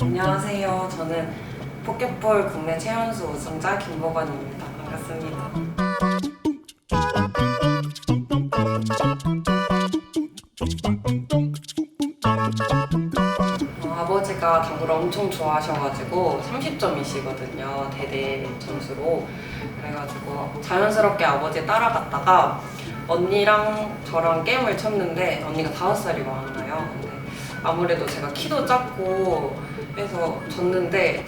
안녕하세요. 저는 포켓볼 국내 최연소 우승자 김보건입니다. 반갑습니다. 아버지가 당구를 엄청 좋아하셔가지고 30점이시거든요. 대대 점수로. 그래가지고 자연스럽게 아버지 따라갔다가 언니랑 저랑 게임을 쳤는데 언니가 다섯 살이 많아요. 근데 아무래도 제가 키도 작고 해서 졌는데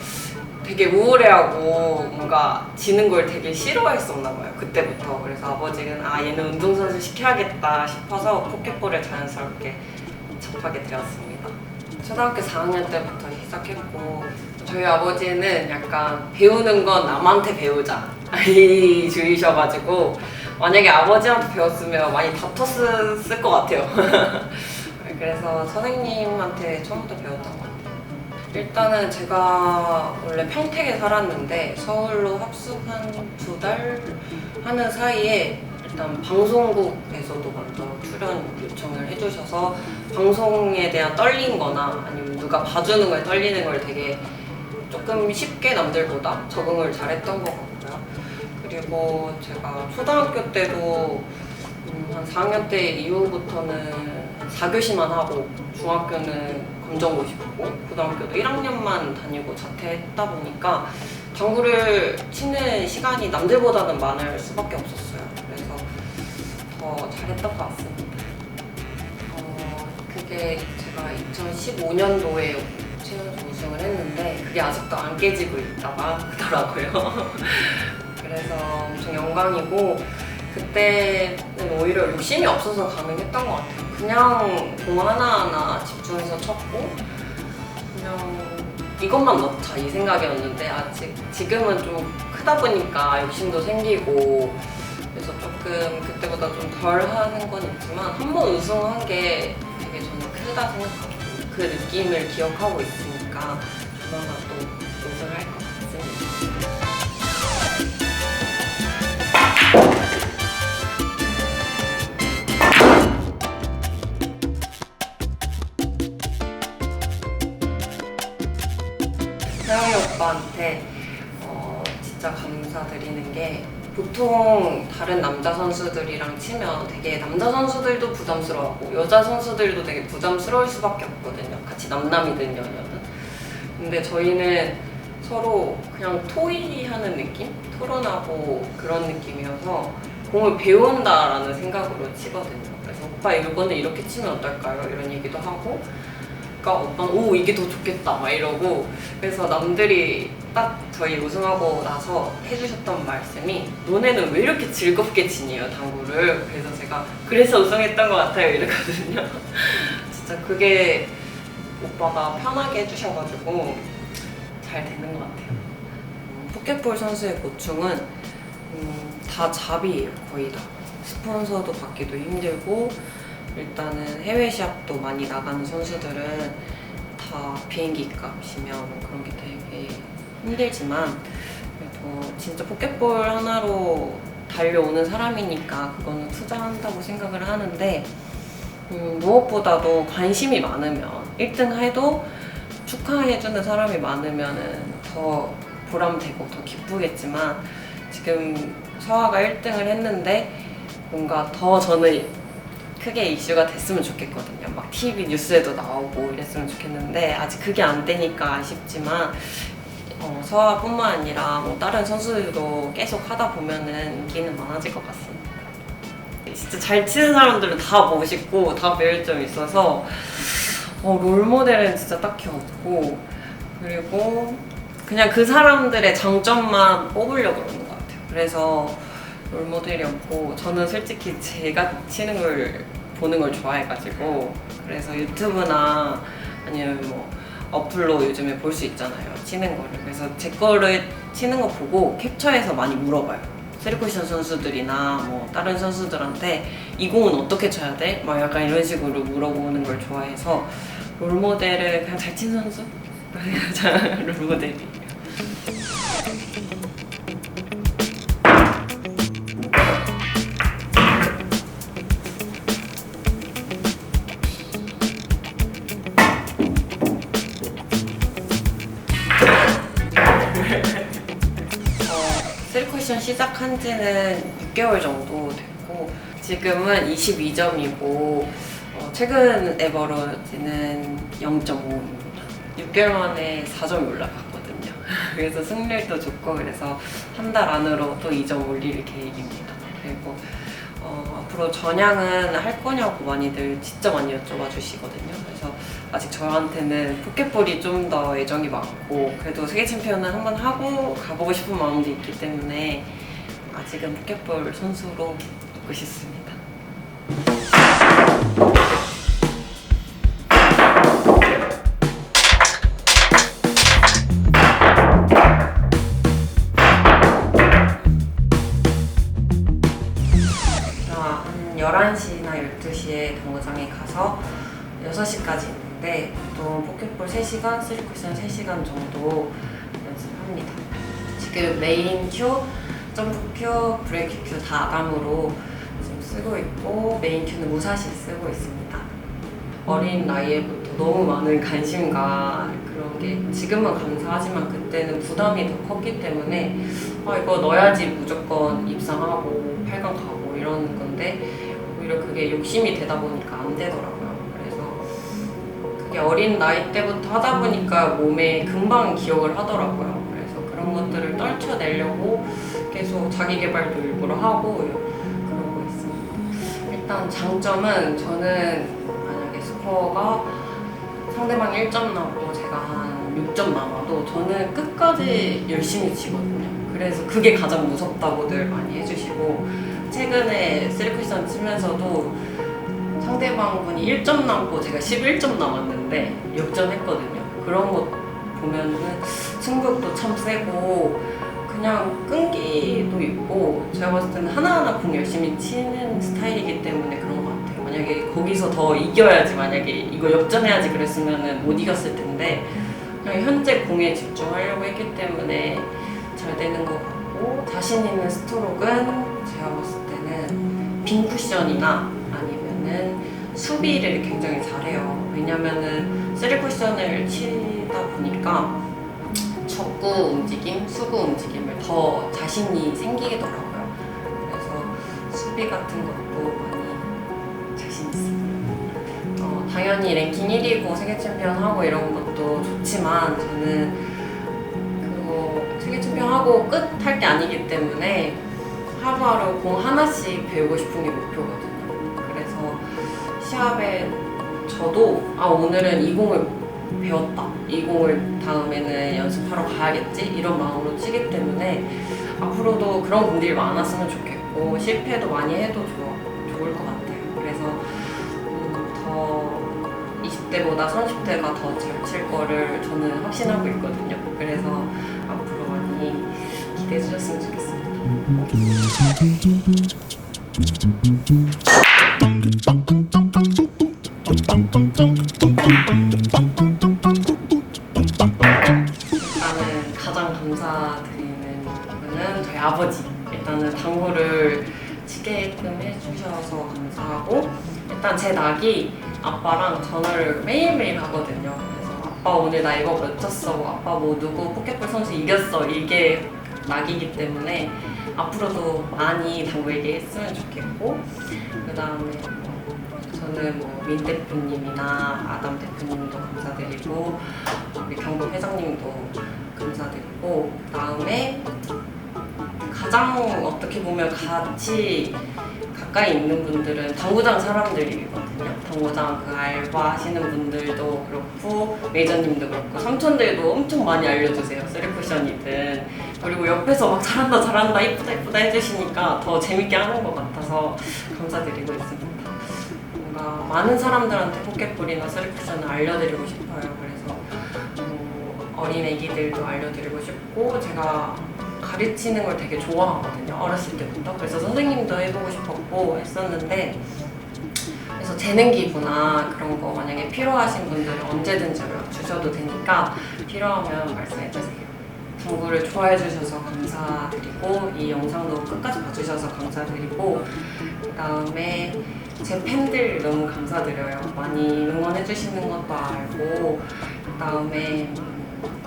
되게 우울해하고 뭔가 지는 걸 되게 싫어했었나 봐요 그때부터 그래서 아버지는 아 얘는 운동선수 시켜야겠다 싶어서 포켓볼을 자연스럽게 접하게 되었습니다 초등학교 4학년 때부터 시작했고 저희 아버지는 약간 배우는 건 남한테 배우자 이 주의셔가지고 만약에 아버지한테 배웠으면 많이 다퉜을 것 같아요 그래서 선생님한테 처음부터 배웠던 것 같아요. 일단은 제가 원래 평택에 살았는데 서울로 합숙한 두 달 하는 사이에 일단 방송국에서도 먼저 출연 요청을 해주셔서 방송에 대한 떨린 거나 아니면 누가 봐주는 거에 떨리는 걸 되게 조금 쉽게 남들보다 적응을 잘했던 것 같고요. 그리고 제가 초등학교 때도 음, 한 4학년 때 이후부터는 4교시만 하고 중학교는 검정고시 보고 고등학교도 1학년만 다니고 자퇴했다 보니까 당구를 치는 시간이 남들보다는 많을 수밖에 없었어요. 더 잘했던 것 같습니다. 어, 그게 제가 2015년도에 최연소 우승을 했는데 그게 아직도 안 깨지고 있다가 하더라고요. 그래서 엄청 영광이고 그때는 오히려 욕심이 없어서 가능했던 것 같아요. 그냥 공 하나하나 집중해서 쳤고 그냥 이것만 넣자 이 생각이었는데 아직 지금은 좀 크다 보니까 욕심도 생기고 조금 그때보다 좀 덜 하는 건 있지만 한 번 우승한 게 되게 저는 크다 생각하고 그 느낌을 기억하고 있으니까 조만간 또 우승할 것 같습니다. 태영이 오빠한테 어, 진짜 감사드리는 게 보통 다른 남자 선수들이랑 치면 되게 남자 선수들도 부담스러워하고 여자 선수들도 되게 부담스러울 수밖에 없거든요. 같이 남남이든 여녀든. 근데 저희는 서로 그냥 토의하는 느낌? 토론하고 그런 느낌이어서 공을 배운다라는 생각으로 치거든요. 그래서 오빠 이거는 이렇게 치면 어떨까요? 이런 얘기도 하고 그러니까 오빠는 오 이게 더 좋겠다 막 이러고 그래서 남들이 딱 저희 우승하고 나서 해주셨던 말씀이 너네는 왜 이렇게 즐겁게 지내요 당구를? 그래서 제가 그래서 우승했던 것 같아요. 이랬거든요. 진짜 그게 오빠가 편하게 해주셔가지고 잘 되는 것 같아요. 음, 포켓볼 선수의 고충은 음, 다 잡이에요 거의 다. 스폰서도 받기도 힘들고 일단은 해외 시합도 많이 나가는 선수들은 다 비행기 값이면 그런 게 되게 힘들지만 그래도 진짜 포켓볼 하나로 달려오는 사람이니까 그거는 투자한다고 생각을 하는데 음, 무엇보다도 관심이 많으면 1등 해도 축하해주는 사람이 많으면 더 보람되고 더 기쁘겠지만 지금 서아가 1등을 했는데 뭔가 더 저는 크게 이슈가 됐으면 좋겠거든요. 막 TV 뉴스에도 나오고 이랬으면 좋겠는데 아직 그게 안 되니까 아쉽지만 어, 서아뿐만 아니라 뭐 다른 선수들도 계속 하다 보면은 인기는 많아질 것 같습니다. 진짜 잘 치는 사람들은 다 멋있고 다 배울 점이 있어서 어, 롤모델은 진짜 딱히 없고 그리고 그냥 그 사람들의 장점만 뽑으려고 그러는 것 같아요. 그래서 롤모델이 없고 저는 솔직히 제가 치는 걸 보는 걸 좋아해가지고 그래서 유튜브나 아니면 뭐 어플로 요즘에 볼 수 있잖아요 치는 거를 그래서 제 거를 치는 거 보고 캡처해서 많이 물어봐요 쓰리쿠션 선수들이나 뭐 다른 선수들한테 이 공은 어떻게 쳐야 돼? 막 약간 이런 식으로 물어보는 걸 좋아해서 롤모델을 그냥 잘 치는 선수? 롤모델이 셀쿠션 시작한 지는 6개월 정도 됐고 지금은 22점이고 최근에 벌어지는 0.5입니다. 6개월 만에 4점이 올라갔거든요. 그래서 승률도 좋고 그래서 한 달 안으로 또 2점 올릴 계획입니다. 그리고 어, 앞으로 전향은 할 거냐고 많이들 진짜 많이 여쭤봐 주시거든요. 그래서 아직 저한테는 포켓볼이 좀 더 애정이 많고 그래도 세계 챔피언을 한번 하고 가보고 싶은 마음도 있기 때문에 아직은 포켓볼 선수로 있고 싶습니다. 4시간, 스리쿠션 3시간 정도 연습합니다. 지금 메인 큐, 점프 큐, 브레이크 큐 다 아담으로 지금 쓰고 있고 메인 큐는 무사시 쓰고 있습니다. 어린 음. 나이에부터 너무 많은 관심과 그런 게 지금은 감사하지만 그때는 부담이 더 컸기 때문에 아 이거 넣어야지 무조건 입상하고 팔강 가고 이런 건데 오히려 그게 욕심이 되다 보니까 안 되더라고요. 어린 나이 때부터 하다 보니까 몸에 금방 기억을 하더라고요. 그래서 그런 것들을 떨쳐내려고 계속 자기 개발도 일부러 하고 그러고 있습니다. 일단 장점은 저는 만약에 스코어가 상대방 1점 나고 제가 한 6점 남아도 저는 끝까지 열심히 치거든요. 그래서 그게 가장 무섭다고들 많이 해주시고 최근에 쓰리쿠션 치면서도 상대방분이 1점 남고 제가 11점 남았는데 역전했거든요. 그런 거 보면은 승부욕도 참 세고 그냥 끈기도 있고 제가 봤을 때는 하나하나 공 열심히 치는 스타일이기 때문에 그런 것 같아요. 만약에 거기서 더 이겨야지 만약에 이거 역전해야지 그랬으면은 못 이겼을 텐데 그냥 현재 공에 집중하려고 했기 때문에 잘 되는 것 같고 자신 있는 스트로크는 제가 봤을 때는 빈 쿠션이나 아니면은 수비를 굉장히 잘해요. 왜냐면은 쓰리 쿠션을 치다 보니까 적구 움직임, 수구 움직임을 더 자신이 생기더라고요. 그래서 수비 같은 것도 많이 자신 있습니다. 어, 당연히 랭킹 1위고 세계 챔피언 하고 이런 것도 좋지만 저는 그거 세계 챔피언 하고 끝 할 게 아니기 때문에 하루하루 공 하나씩 배우고 싶은 게 목표거든요. 시합에 저도 아 오늘은 이 공을 배웠다. 이 공을 다음에는 연습하러 가야겠지 이런 마음으로 치기 때문에 앞으로도 그런 공들이 많았으면 좋겠고 실패도 많이 해도 좋, 좋을 것 같아요. 그래서 음, 더 20대보다 30대가 더 잘 칠 거를 저는 확신하고 있거든요. 그래서 앞으로 많이 기대해 주셨으면 좋겠습니다. 일단은 가장 감사드리는 분은 저희 아버지. 일단은 당구를 치게끔 해주셔서 감사하고 일단 제 낙이 아빠랑 전화를 매일매일 하거든요. 그래서 아빠 오늘 나 이거 몇 쳤어? 아빠 뭐 누구 포켓볼 선수 이겼어? 이게 낙이기 때문에 앞으로도 많이 당구 얘기했으면 좋겠고 그 다음에 저는 뭐민 대표님이나 아담 대표님도 감사드리고 우리 경보 회장님도 감사드리고 그 다음에 가장 어떻게 보면 같이 가까이 있는 분들은 당구장 사람들이거든요. 당구장 그 알바 하시는 분들도 그렇고 매니저님도 그렇고 삼촌들도 엄청 많이 알려주세요. 쓰리쿠션이든 그리고 옆에서 막 잘한다 잘한다 이쁘다 이쁘다 해주시니까 더 재밌게 하는 것 같아서 감사드리고 있습니다. 뭔가 많은 사람들한테 포켓볼이나 쓰리쿠션을 알려드리고 싶어요. 그래서 뭐 어린 애기들도 알려드리고 싶고 제가 가르치는 걸 되게 좋아하거든요. 어렸을 때부터. 그래서 선생님도 해보고 싶었고 했었는데 그래서 재능기부나 그런 거 만약에 필요하신 분들은 언제든지 연락 주셔도 되니까 필요하면 말씀해주세요. 당구를 좋아해 주셔서 감사드리고 이 영상도 끝까지 봐주셔서 감사드리고 그 다음에 제 팬들 너무 감사드려요. 많이 응원해 주시는 것도 알고 그 다음에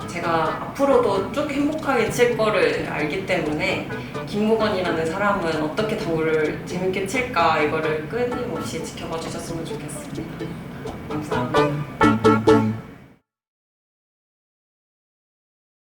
제가 앞으로도 쭉 행복하게 칠 거를 알기 때문에 김무건이라는 사람은 어떻게 당구를 재밌게 칠까 이거를 끊임없이 지켜봐 주셨으면 좋겠습니다. 감사합니다.